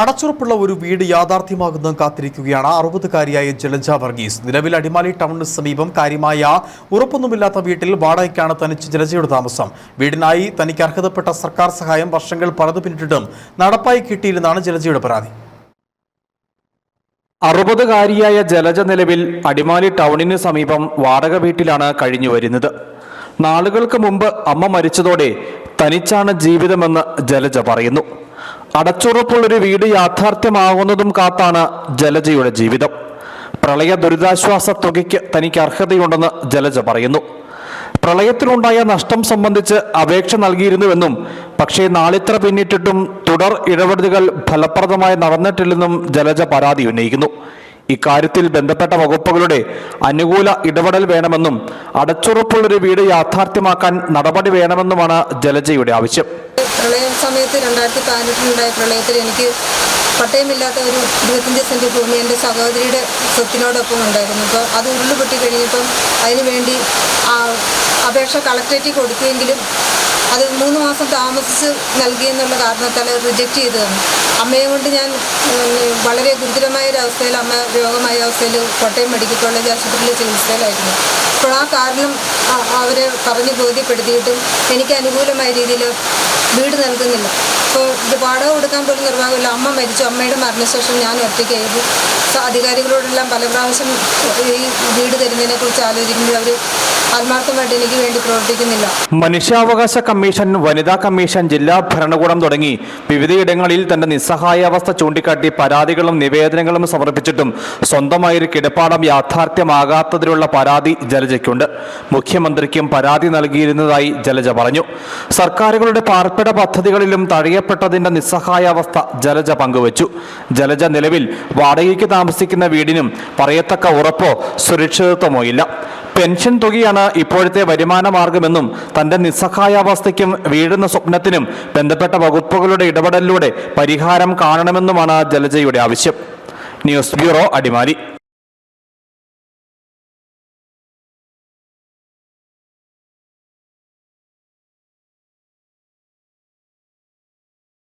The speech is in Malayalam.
അടച്ചുറപ്പുള്ള ഒരു വീട് യാഥാർത്ഥ്യമാകുന്നതും കാത്തിരിക്കുകയാണ് അറുപതുകാരിയായ ജലജ വർഗീസ്. നിലവിൽ അടിമാലി ടൗണിന് സമീപം കാര്യമായ ഉറപ്പൊന്നുമില്ലാത്ത വീട്ടിൽ വാടകയ്ക്കാണ് തനിച്ച് ജലജയുടെ താമസം. വീടിനായി തനിക്ക് അർഹതപ്പെട്ട സർക്കാർ സഹായം വർഷങ്ങൾ പലതു പിന്നിട്ടിട്ടും നടപ്പായി കിട്ടിയില്ലെന്നാണ് ജലജയുടെ പരാതി. അറുപതുകാരിയായ ജലജ നിലവിൽ അടിമാലി ടൗണിന് സമീപം വാടക വീട്ടിലാണ് കഴിഞ്ഞു വരുന്നത്. നാളുകൾക്ക് മുമ്പ് അമ്മ മരിച്ചതോടെ തനിച്ചാണ് ജീവിതമെന്ന് ജലജ പറയുന്നു. അടച്ചുറപ്പുള്ളൊരു വീട് യാഥാർത്ഥ്യമാകുന്നതും കാത്താണ് ജലജയുടെ ജീവിതം. പ്രളയ ദുരിതാശ്വാസ തുകയ്ക്ക് തനിക്ക് അർഹതയുണ്ടെന്ന് ജലജ പറയുന്നു. പ്രളയത്തിലുണ്ടായ നഷ്ടം സംബന്ധിച്ച് അപേക്ഷ നൽകിയിരുന്നുവെന്നും പക്ഷേ നാളിത്ര പിന്നിട്ടിട്ടും തുടർ ഇടപെടലുകൾ ഫലപ്രദമായി നടന്നിട്ടില്ലെന്നും ജലജ പരാതി ഉന്നയിക്കുന്നു. ഇക്കാര്യത്തിൽ ബന്ധപ്പെട്ട വകുപ്പുകളുടെ അനുകൂല ഇടപെടൽ വേണമെന്നും അടച്ചുറപ്പുള്ളൊരു വീട് യാഥാർത്ഥ്യമാക്കാൻ നടപടി വേണമെന്നുമാണ് ജലജയുടെ ആവശ്യം. പ്രളയ സമയത്ത് രണ്ടായിരത്തി പതിനെട്ടിലുണ്ടായ പ്രളയത്തിൽ എനിക്ക് പട്ടയമില്ലാത്ത ഒരു ഇരുപത്തഞ്ച് സെന്റ് ഭൂമി എന്റെ സഹോദരിയുടെ സ്വത്തിനോടൊപ്പം ഉണ്ടായിരുന്നു. അപ്പോൾ അത് ഉരുളുപൊട്ടി കഴിഞ്ഞപ്പം അതിന് വേണ്ടി അപേക്ഷ കളക്ട്രേറ്റിൽ കൊടുക്കുമെങ്കിലും അത് മൂന്ന് മാസം താമസിച്ച് നൽകിയെന്നുള്ള കാരണത്താൽ റിജക്റ്റ് ചെയ്തു തന്നു അമ്മയെ കൊണ്ട് ഞാൻ വളരെ ഗുരുതരമായ ഒരു അവസ്ഥയിൽ അമ്മ രോഗമായ അവസ്ഥയിൽ കോട്ടയം മെഡിക്കൽ കോളേജ് ആശുപത്രിയിൽ ചികിത്സയിലായിരുന്നു. അപ്പോൾ ആ കാരണം അവരെ പറഞ്ഞ് ബോധ്യപ്പെടുത്തിയിട്ടും എനിക്ക് അനുകൂലമായ രീതിയിൽ വീട് നൽകുന്നില്ല. അപ്പോൾ ഇത് വാടക കൊടുക്കാൻ പോലും നിർവാഹമില്ല. അമ്മ മരിച്ചു. അമ്മയുടെ മരണശേഷം ഞാൻ ഒറ്റയ്ക്കായിരുന്നു അധികാരികളോടെല്ലാം പല പ്രാവശ്യം ഈ വീട് തരുന്നതിനെക്കുറിച്ച് ആലോചിക്കുമ്പോൾ അവർ വേണ്ടി മനുഷ്യാവകാശ കമ്മീഷൻ വനിതാ കമ്മീഷൻ ജില്ലാ ഭരണകൂടം തുടങ്ങി വിവിധയിടങ്ങളിൽ തന്റെ നിസ്സഹായാവസ്ഥ ചൂണ്ടിക്കാട്ടി പരാതികളും നിവേദനങ്ങളും സമർപ്പിച്ചിട്ടും സ്വന്തമായൊരു കിടപ്പാടം യാഥാർത്ഥ്യമാകാത്തതിലുള്ള പരാതി ജലജയ്ക്കുണ്ട്. മുഖ്യമന്ത്രിക്കും പരാതി നൽകിയിരുന്നതായി ജലജ പറഞ്ഞു. സർക്കാരുകളുടെ പാർപ്പിട പദ്ധതികളിലും തഴയപ്പെട്ടതിന്റെ നിസ്സഹായാവസ്ഥ ജലജ പങ്കുവച്ചു. ജലജ നിലവിൽ വാടകയ്ക്ക് താമസിക്കുന്ന വീടിനും പറയത്തക്ക ഉറപ്പോ സുരക്ഷിതത്വമോ ഇല്ല. പെൻഷൻ തുകയാണ് ഇപ്പോഴത്തെ വരുമാന മാർഗമെന്നും തന്റെ നിസ്സഹായാവസ്ഥയ്ക്കും വീഴുന്ന സ്വപ്നത്തിനും ബന്ധപ്പെട്ട വകുപ്പുകളുടെ ഇടപെടലിലൂടെ പരിഹാരം കാണണമെന്നുമാണ് ജലജയുടെ ആവശ്യം. News bureau Adimali.